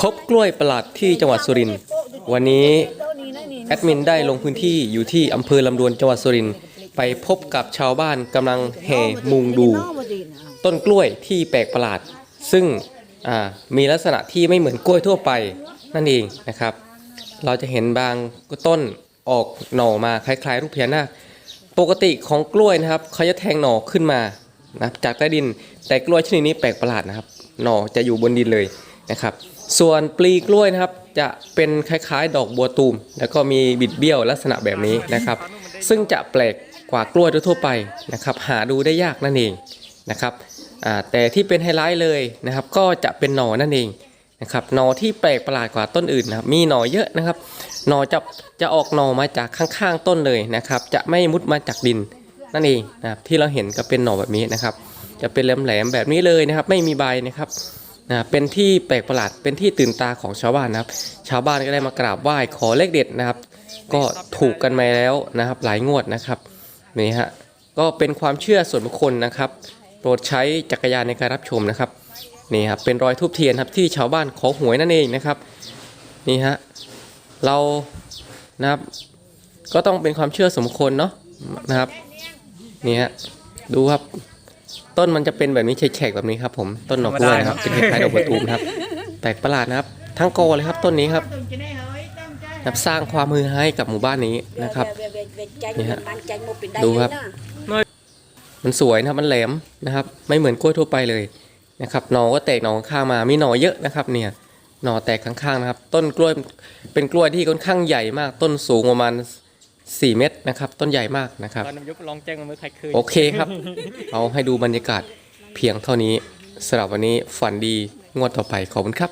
พบกล้วยประหลาดที่จังหวัดสุรินทร์วันนี้แอดมินได้ลงพื้นที่อยู่ที่อำเภอลำดวนจังหวัดสุรินทร์ไปพบกับชาวบ้านกำลังแห่มุงดู ต้นกล้วยที่แปลกประหลาด ซึ่งมีลักษณะที่ไม่เหมือนกล้วยทั่วไปนั่นเองนะครับ เราจะเห็นบางต้นออกหน่อมาคล้ายๆ รูปพญานาคปกติของกล้วยนะครับเขาจะแทงหน่อขึ้นมานะจากใต้ดินแต่กล้วยชนิดนี้แปลกประหลาดนะครับ หน่อจะอยู่บนดินเลย นะครับ ส่วนปลีกล้วยนะครับจะเป็นคล้ายๆ ดอกบัวตูม แล้วก็มีบิดเบี้ยวลักษณะแบบนี้นะครับ ซึ่งจะแปลกกว่ากล้วยทั่วไปนะครับ หาดูได้ยากนั่นเองนะครับแต่ที่เป็นไฮไลท์เลยนะครับ ก็จะเป็นหน่อนั่นเองนะครับหน่อที่แปลกประหลาดกว่าต้นอื่นนะครับ มีหน่อเยอะนะครับ หน่อจะจะออกหน่อมาจากข้างๆต้นเลยนะครับ จะไม่มุดมาจากดินนั่นเองนะครับที่เราเห็นก็เป็นหน่อแบบนี้นะครับ จะเป็นแหลมๆแบบนี้เลยนะครับ ไม่มีใบนะครับ นะเป็นที่แปลกประหลาดเป็นที่ตื่นตาของชาวบ้านนะครับ ชาวบ้านก็ได้มากราบไหว้ขอเลขเด็ดนะครับ ก็ถูกกันมาแล้วนะครับ หลายงวดนะครับนี่ฮะก็เป็นความเชื่อส่วนบุคคลนะครับ โปรดใช้จักรยานในการรับชมนะครับนี่ครับเป็นรอยทูบเทียนครับที่ชาวบ้านขอหวยนั่นเองนะครับนี่ฮะเรานะครับก็ต้องเป็นความเชื่อสมคนเนาะนะครับนี่ฮะดูครับ ต้นมันจะเป็นแบบนี้แฉกๆแบบนี้ครับผมต้นหนอกกล้วยนะครับเป็นคล้ายๆดอกบัวตูมนะครับแปลกประหลาดนะครับ ทั้งกอเลยครับต้นนี้ครับนะครับสร้างความมือให้กับหมู่บ้านนี้นะครับนี่ฮะดูครับ มันสวยนะครับมันแหลมนะครับ ไม่เหมือนกล้วยทั่วไปเลยนะครับหนอก็แตกหนอข้างมามีหนอเยอะนะครับ เนี่ยหน่อแตกข้างๆนะครับ ต้นกล้วยเป็นกล้วยที่ค่อนข้างใหญ่มาก ต้นสูงประมาณ 4 เมตรนะครับ ต้นใหญ่มากนะครับ ตอนนายกลองแจ้งมาเมื่อใครเคยโอเคครับ เอาให้ดูบรรยากาศเพียงเท่านี้สำหรับวันนี้ฝันดีงวดต่อไปขอบคุณครับ